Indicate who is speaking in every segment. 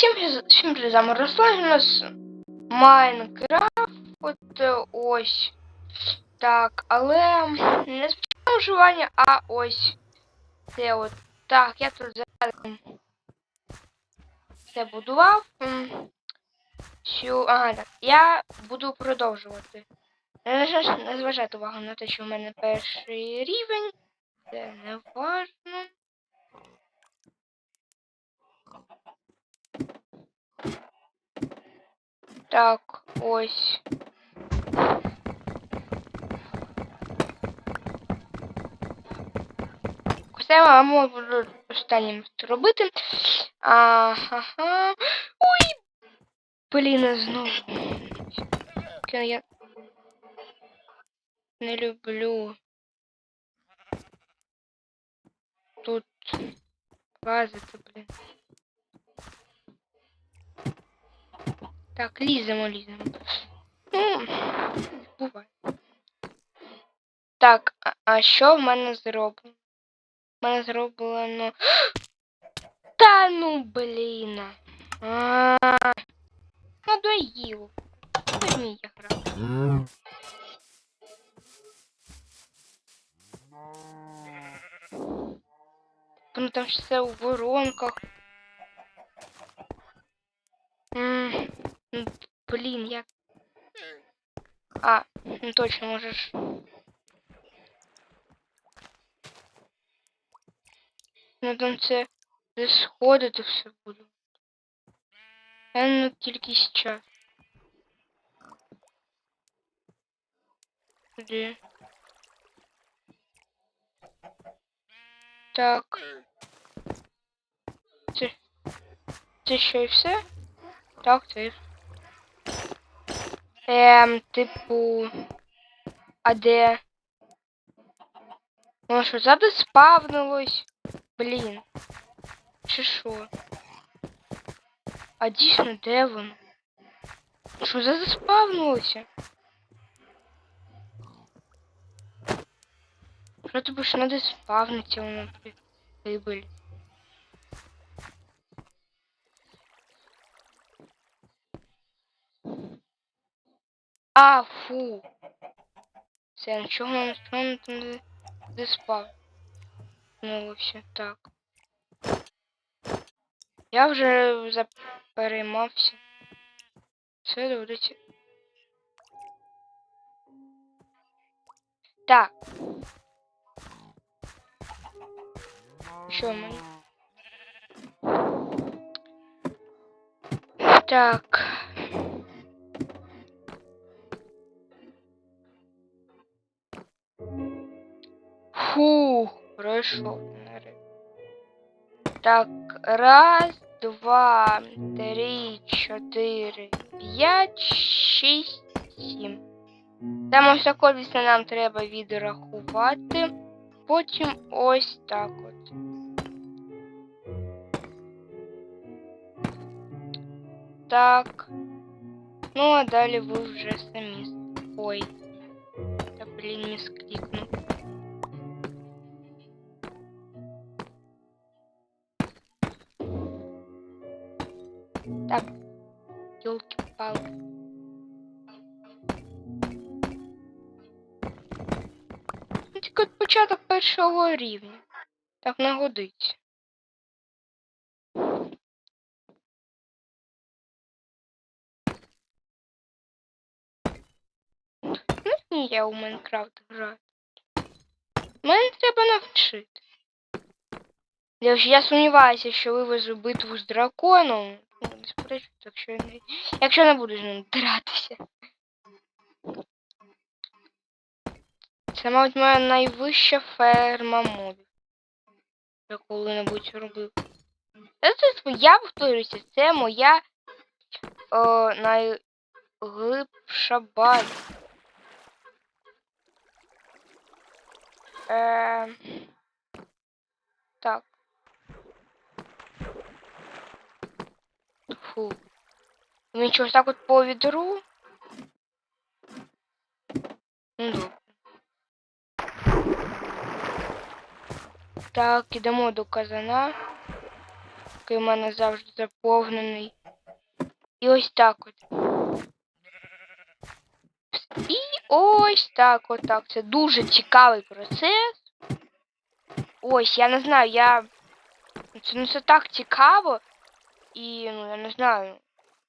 Speaker 1: всім, всім з вами у нас Майнкрафт, е, ось. Так, але не спеціальне вживання, а ось це от. Так, я тут зараз це будував. Цю, ага, так, я буду продовжувати. Не зважати увагу на те, що в мене перший рівень. Це не важно. Так, ось. Це я можу останнім робити. Ага. Ой! Блін, знову. Я- Я не люблю. Тут лазити, блін. Так, ліземо, ліземо. Ну, буває. Так, а, що в мене зроблено? В мене зроблено. Та ну блін. Надоїло. Візьмі я грав. Воно там все у воронках. Ну, Блін, як. А, ну точно можеш. Ну там це сходити все буде. Я ну кількість час. Де? Так. Це. Це що і все? Так, це. Ем, типу. А де? Воно що ззаду спавнилось? Блін. Чи що? А дійсно, де воно? Що ззаду спавнилося? Що тобі ж надо спавниться воно при прибыль? А, фу. Це нічого там не, не спав. Ну, вообще так. Я вже запереймався. Все доведеться. Так. Що мені? Так. Фух, пройшов нарешті. Так, раз, два, три, чотири, п'ять, шість, сім. Там ось тако, звісно, нам треба відрахувати. Потім ось так от. Так. Ну, а далі ви вже самі. Ой. Та блін, не склікнув. Першого рівня. Так не годиться. Ну, я у Майнкрафт граю. Мене треба навчити. Я, я сумніваюся, що вивезу битву з драконом. Ну, не сперечу, якщо я не... Якщо не буду з ним дратися. Це, мабуть, моя найвища ферма мобів. Я коли-небудь робив. Я повторюся, це моя о, найглибша база. Е, так. Фу. Він чогось так от по відру. Ну, Так, ідемо до казана. який в мене завжди заповнений. І ось так от. І ось так отак. Це дуже цікавий процес. Ось, я не знаю, я. Це ну це так цікаво. І ну я не знаю.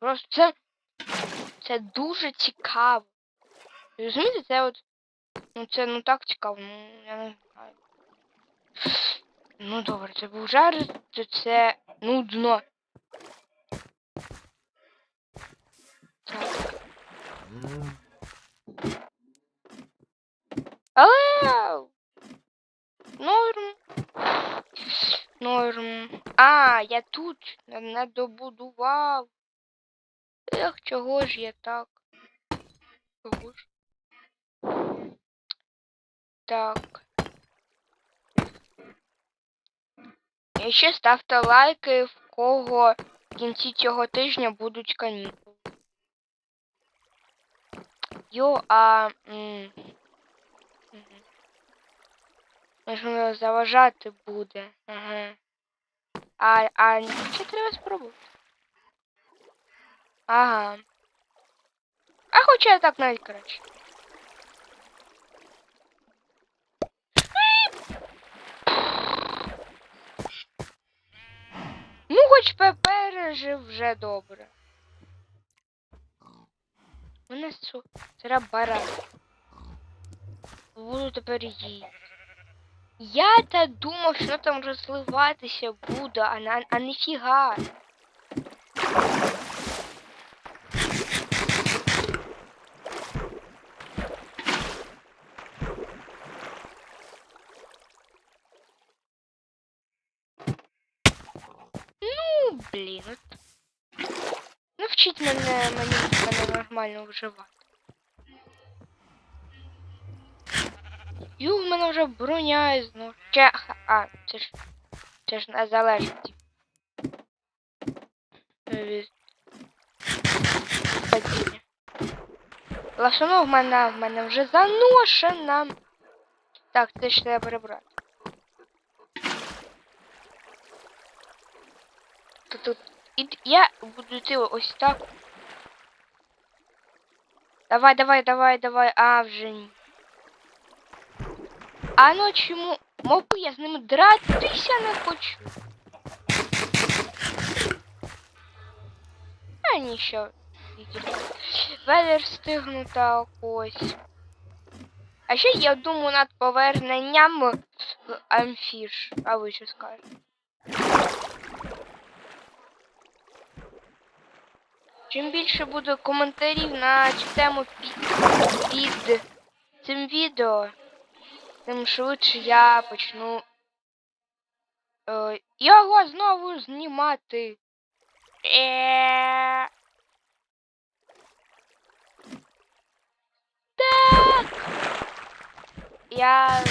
Speaker 1: Просто це. Це дуже цікаво. Розумієте, це от. Ну це ну так цікаво, ну я не знаю. Ну добре, це був жарт, то це нудно. Так. Але норм. Норм. А, я тут не добудував. Ех, чого ж я так? Чого ж? Так. І ще ставте лайки, в кого в кінці цього тижня будуть канікули. Йо, а. Можливо, заважати буде. Ага. А, а ще треба спробувати. Ага. А хоча так навіть краще. Пе- пережив вже добре. Мене су... Треба баран. Буду тепер їсти. Я та думав, що там розливатися буде, а, на, а ніфіга. Ну, блін. От. Навчіть мене, мені, мене нормально вживати. Ю, в мене вже броня із ну. А, це ж. Це ж не залежить. Падіння. В мене, в мене вже заношена. Так, це ж треба прибрати. Тут, тут. І я буду йти ось так. Давай, давай, давай, давай. А, вже ні. А ну чому? Мовби я з ними дратися не хочу. А нічого. Велер стигнута ось. А ще я думаю над поверненням в амфіш. А ви що скажете? Чим більше буде коментарів на цю тему під, під цим відео, тим швидше я почну е, його знову знімати. Е. Так. Я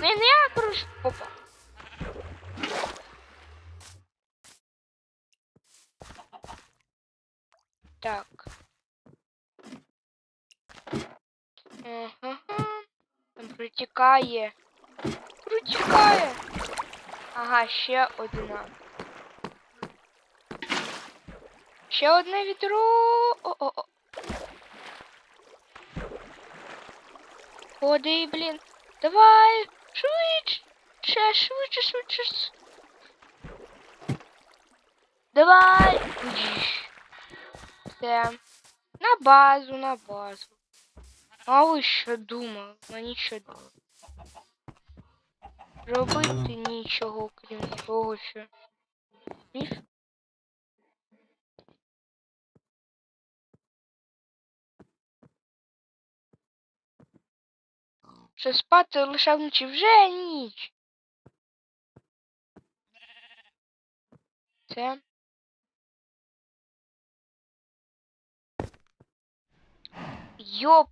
Speaker 1: не, не я коротше попав. Так. Ага. Там протікає. Протікає. Ага, ще одна. Ще одне відро. О-о-о. Ходи, блін. Давай. Швидше. Швидше, швидше. Давай. Уйдь. На базу, на базу. А ви що думали? Мені що думали? Робити нічого, крім того, що. Ніж? Що спати лише вночі вже ніч. Це. Йоп.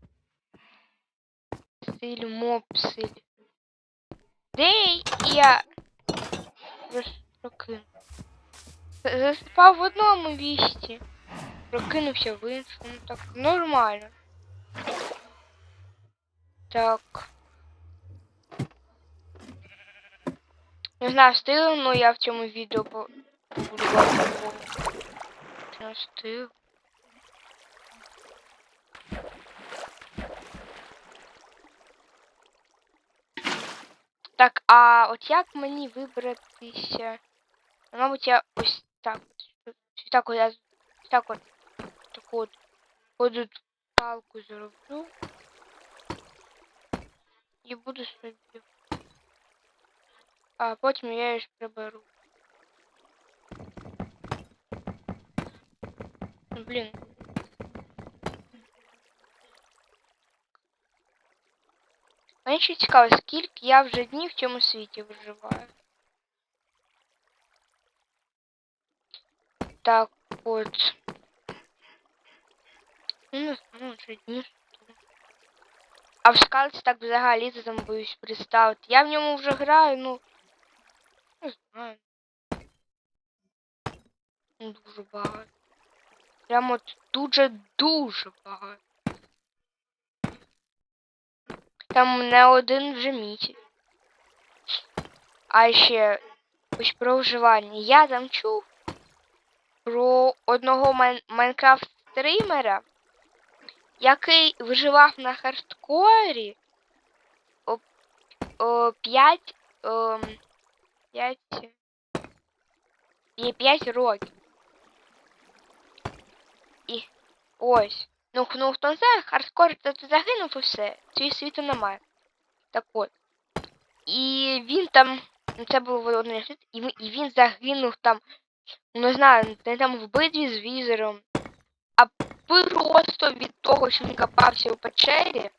Speaker 1: Силь, мопсиль. Де я роз- прокинув? З- Заспав в одному місці. Прокинувся в іншому. Так, нормально. Так. Не знаю, встигну, но я в цьому відео по- побудувати такого. Чи не встиг? Так, а от як мені вибратися? Ну, Мабуть, я ось так. от, Ось так от я з- ось так от таку от ходу палку зроблю. І буду собі. А потім я її ж приберу. Ну, Блін. Мені ще цікаво, скільки я вже днів в цьому світі виживаю. Так от. Ну, знаю, вже днів. А в скалці так взагалі там боюсь представити. Я в ньому вже граю, ну. Не знаю. Ну, Дуже багато. Прямо дуже-дуже багато. Там не один вже місяць. А ще ось про вживання. Я там чув про одного майн- Майнкрафт-стримера, який виживав на хардкорі о, о 5, о, 5, 5 років. І ось. Ну, х- ну хто не знає, хардкор це ти загинув і все. Цього світу немає. Так от. І він там. ну, Це було в університет, і, він- загинув там. ну, Не знаю, не там в битві з візером. А просто від того, що він копався у печері,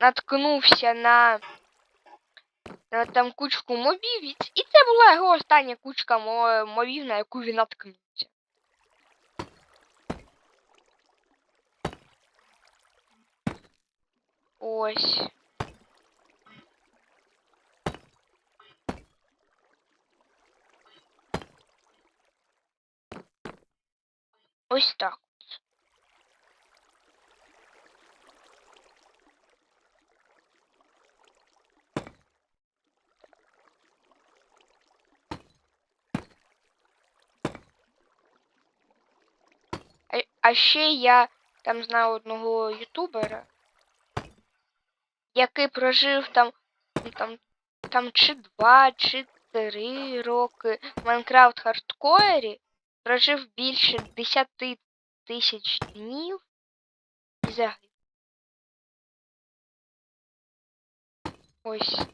Speaker 1: наткнувся на, на там кучку мобів, і це була його остання кучка мо- мобів, на яку він наткнувся. Ось. Ось так. А, ще я там знаю одного ютубера, який прожив там, там, там чи два, чи три роки в Майнкрафт хардкорі, прожив більше 10 тисяч днів і загинув. Ось.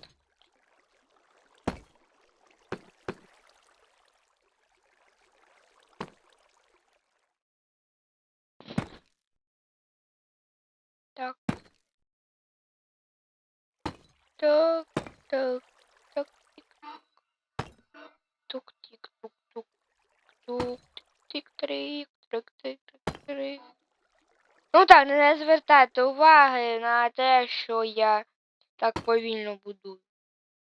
Speaker 1: Так. Так, так, так, тук, тик, тук, тук, тук, тик, трик, трик, тик, трик, трик. Ну так, не звертайте уваги на те, що я так повільно будую.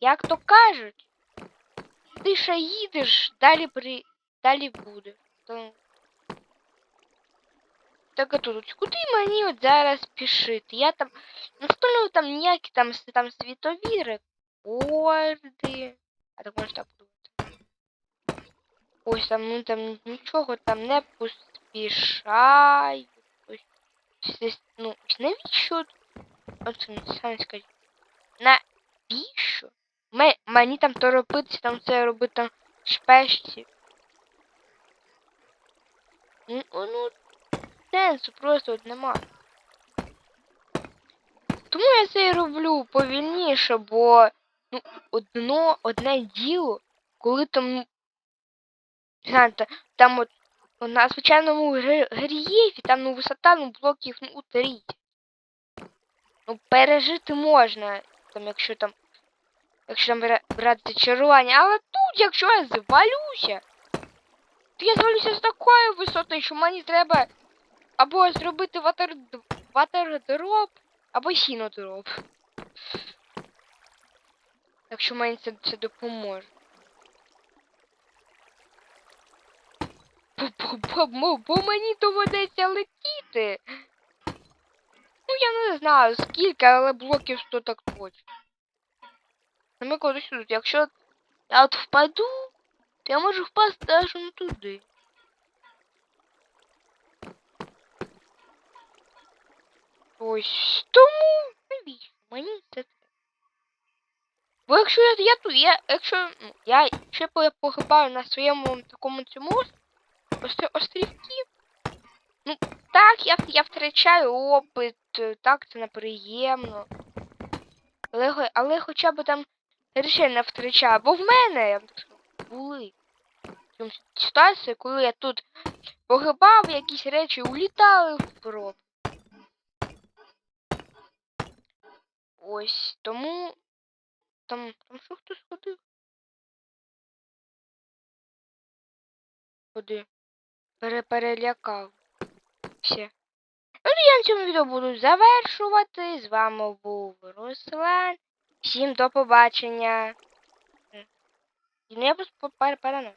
Speaker 1: Як то кажуть, ти ще їдеш, далі при... далі буде. Так а тут, куди мені от зараз пішити? Я там не встановлю там ніякі там, там світові рекорди. А так може так подумати. Ось там, ну там нічого там не поспішаю. Ось, все- ну, навіщо? От самі скажіть. Навіщо? Ме- Мені там торопитися, там це робити там шпешці. Ну, ну, сенсу просто от нема. Тому я це і роблю повільніше, бо ну, одно, одне діло, коли там, знаєте, там от на звичайному рельєфі, там ну, висота ну, блоків ну, у 30. Ну, пережити можна, там, якщо там, якщо там бра- брати зачарування, але тут, якщо я звалюся, то я звалюся з такої висоти, що мені треба або зробити ватер, ватердроп, або сінодроп. Якщо мені це, це допоможе. Бо, мені доведеться летіти. Ну я не знаю скільки, але блоків 100 так точно. Ну ми кудись тут. Якщо я от впаду, то я можу впасти аж не туди. Ось тому навіщо мені це. Бо якщо я, я тут, я, якщо ну, я ще погибаю на своєму такому цьому ос- ос- острівці, ну так, я, я втрачаю опит, е, так, це неприємно. Але, але хоча б там не втрачаю, бо в мене я так скажу, були ситуації, коли я тут погибав, якісь речі улітали в проб. Ось тому там, там що хтось ходив? Куди? Пере перелякав. Все. Ну, я на цьому відео буду завершувати. З вами був Руслан. Всім до побачення. І я просто параною.